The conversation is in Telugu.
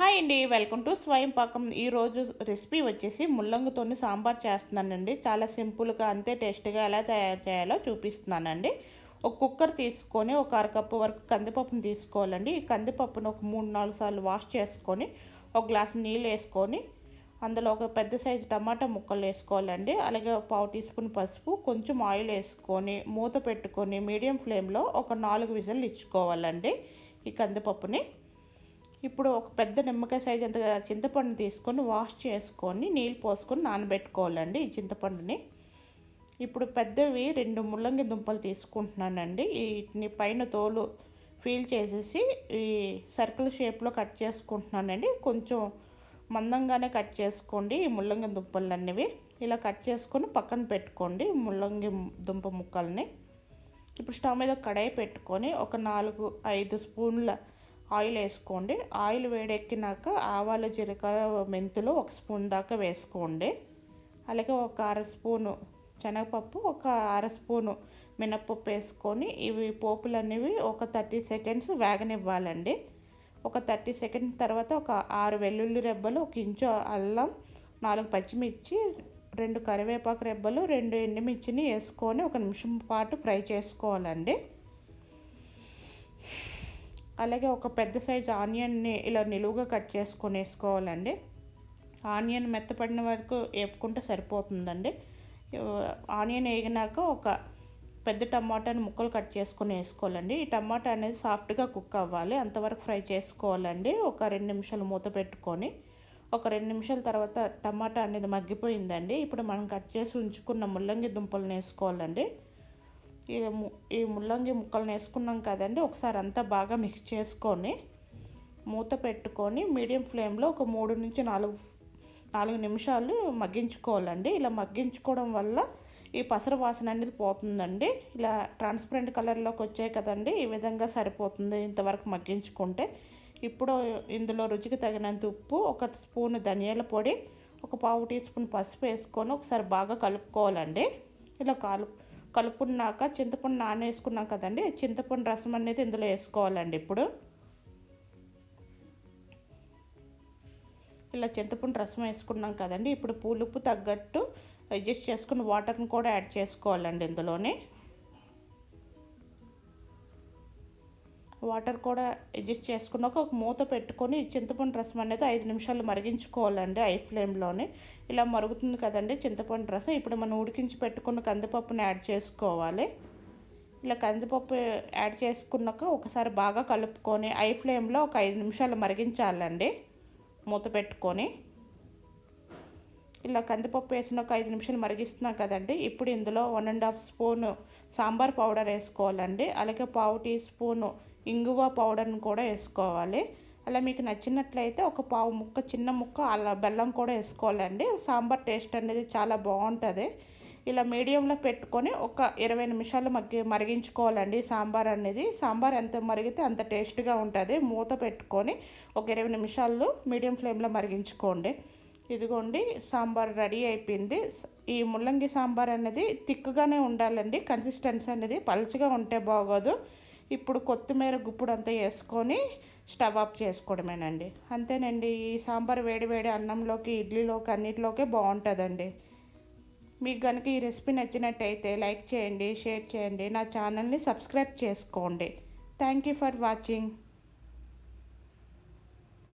హాయ్ అండి వెల్కమ్ టు స్వయం పాకం ఈరోజు రెసిపీ వచ్చేసి ముల్లంగితోని సాంబార్ చేస్తున్నానండి. చాలా సింపుల్గా అంతే టేస్ట్గా ఎలా తయారు చేయాలో చూపిస్తున్నానండి. ఒక కుక్కర్ తీసుకొని ఒక అరకప్పు వరకు కందిపప్పును తీసుకోవాలండి. ఈ కందిపప్పును ఒక మూడు నాలుగు సార్లు వాష్ చేసుకొని ఒక గ్లాస్ నీళ్ళు వేసుకొని అందులో ఒక పెద్ద సైజు టమాటా ముక్కలు వేసుకోవాలండి. అలాగే పావు టీ స్పూన్ పసుపు కొంచెం ఆయిల్ వేసుకొని మూత పెట్టుకొని మీడియం ఫ్లేమ్లో ఒక నాలుగు విజల్లు ఇచ్చుకోవాలండి ఈ కందిపప్పుని. ఇప్పుడు ఒక పెద్ద నిమ్మకాయ సైజ్ అంత చింతపండు తీసుకొని వాష్ చేసుకొని నీళ్ళు పోసుకొని నానబెట్టుకోవాలండి ఈ చింతపండుని. ఇప్పుడు పెద్దవి రెండు ముల్లంగి దుంపలు తీసుకుంటున్నానండి. వీటిని పైన తోలు ఫీల్ చేసేసి ఈ సర్కిల్ షేప్లో కట్ చేసుకుంటున్నానండి. కొంచెం మందంగానే కట్ చేసుకోండి ఈ ముల్లంగి దుంపలు అన్నవి ఇలా కట్ చేసుకొని పక్కన పెట్టుకోండి ముల్లంగి దుంప ముక్కల్ని. ఇప్పుడు స్టవ్ మీద కడాయి పెట్టుకొని ఒక నాలుగు ఐదు స్పూన్ల ఆయిల్ వేసుకోండి. ఆయిల్ వేడెక్కినాక ఆవాలు జీలకర్ర మెంతులు ఒక స్పూన్ దాకా వేసుకోండి. అలాగే ఒక అర స్పూను శనగపప్పు ఒక అర స్పూను మినప్పప్పు వేసుకొని ఇవి పోపులు అనేవి ఒక థర్టీ సెకండ్స్ వేగనివ్వాలండి. ఒక థర్టీ సెకండ్ తర్వాత ఒక ఆరు వెల్లుల్లి రెబ్బలు ఒక ఇంచు అల్లం నాలుగు పచ్చిమిర్చి రెండు కరివేపాకు రెబ్బలు రెండు ఎండుమిర్చిని వేసుకొని ఒక నిమిషం పాటు ఫ్రై చేసుకోవాలండి. అలాగే ఒక పెద్ద సైజు ఆనియన్ని ఇలా నిలువుగా కట్ చేసుకొని వేసుకోవాలండి. ఆనియన్ మెత్తపడిన వరకు వేపుకుంటే సరిపోతుందండి. ఆనియన్ వేగినాక ఒక పెద్ద టమాటాని ముక్కలు కట్ చేసుకొని వేసుకోవాలండి. ఈ టమాటా అనేది సాఫ్ట్గా కుక్ అవ్వాలి. అంతవరకు ఫ్రై చేసుకోవాలండి. ఒక రెండు నిమిషాలు మూత పెట్టుకొని ఒక రెండు నిమిషాల తర్వాత టమాటా అనేది మగ్గిపోయిందండి. ఇప్పుడు మనం కట్ చేసి ఉంచుకున్న ముల్లంగి దుంపలను వేసుకోవాలండి. ఈ ఈ ముల్లంగి ముక్కలను వేసుకున్నాం కదండి. ఒకసారి అంతా బాగా మిక్స్ చేసుకొని మూత పెట్టుకొని మీడియం ఫ్లేమ్లో ఒక మూడు నుంచి నాలుగు నాలుగు నిమిషాలు మగ్గించుకోవాలండి. ఇలా మగ్గించుకోవడం వల్ల ఈ పసర వాసన అనేది పోతుందండి. ఇలా ట్రాన్స్పరెంట్ కలర్లోకి వచ్చాయి కదండి. ఈ విధంగా సరిపోతుంది ఇంతవరకు మగ్గించుకుంటే. ఇప్పుడు ఇందులో రుచికి తగినంత ఉప్పు ఒక స్పూన్ ధనియాల పొడి ఒక పావు టీ స్పూన్ పసుపు వేసుకొని ఒకసారి బాగా కలుపుకోవాలండి. ఇలా కలుపు కలుపుకున్నాక చింతపండు నానేసుకున్నాం కదండి. చింతపండు రసం అనేది ఇందులో వేసుకోవాలండి ఇప్పుడు. ఇలా చింతపండు రసం వేసుకున్నాం కదండి. ఇప్పుడు పులుపు తగ్గట్టు అడ్జస్ట్ చేసుకుని వాటర్ని కూడా యాడ్ చేసుకోవాలండి ఇందులోనే. వాటర్ కూడా అడ్జస్ట్ చేసుకున్నాక ఒక మూత పెట్టుకొని చింతపండు రసం అనేది ఐదు నిమిషాలు మరిగించుకోవాలండి ఐ ఫ్లేమ్లోనే ఇలా మరుగుతుంది కదండి చింతపండు రసం. ఇప్పుడు మనం ఉడికించి పెట్టుకున్న కందిపప్పుని యాడ్ చేసుకోవాలి. ఇలా కందిపప్పు యాడ్ చేసుకున్నాక ఒకసారి బాగా కలుపుకొని ఐ ఫ్లేమ్లో ఒక ఐదు నిమిషాలు మరిగించాలండి మూత పెట్టుకొని. ఇలా కందిపప్పు వేసిన ఒక ఐదు నిమిషాలు మరిగిస్తున్నాం కదండి. ఇప్పుడు ఇందులో one and half spoon sambar powder వేసుకోవాలండి. అలాగే పావు టీ స్పూను ఇంగువ పౌడర్ని కూడా వేసుకోవాలి. అలా మీకు నచ్చినట్లయితే ఒక పావు ముక్క చిన్న ముక్క అలా బెల్లం కూడా వేసుకోవాలండి. సాంబార్ టేస్ట్ అనేది చాలా బాగుంటుంది. ఇలా మీడియంలో పెట్టుకొని ఒక ఇరవై నిమిషాలు మగ్గి మరిగించుకోవాలండి సాంబార్ అనేది. సాంబార్ ఎంత మరిగితే అంత టేస్ట్గా ఉంటుంది. మూత పెట్టుకొని ఒక ఇరవై నిమిషాలు మీడియం ఫ్లేమ్లో మరిగించుకోండి. ఇదిగోండి సాంబార్ రెడీ అయిపోయింది. ఈ ముల్లంగి సాంబార్ అనేది థిక్గానే ఉండాలండి. కన్సిస్టెన్సీ అనేది పలుచగా ఉంటే బాగోదు. ఇప్పుడు కొత్తిమీర గుప్పుడు అంతా వేసుకొని స్టవ్ ఆఫ్ చేసుకోవడమేనండి. అంతేనండి ఈ సాంబార్ వేడి వేడి అన్నంలోకి ఇడ్లీలోకి అన్నిటిలోకి బాగుంటుందండి. మీకు కనుక ఈ రెసిపీ నచ్చినట్టయితే లైక్ చేయండి షేర్ చేయండి నా ఛానల్ని సబ్స్క్రైబ్ చేసుకోండి. Thank you for watching.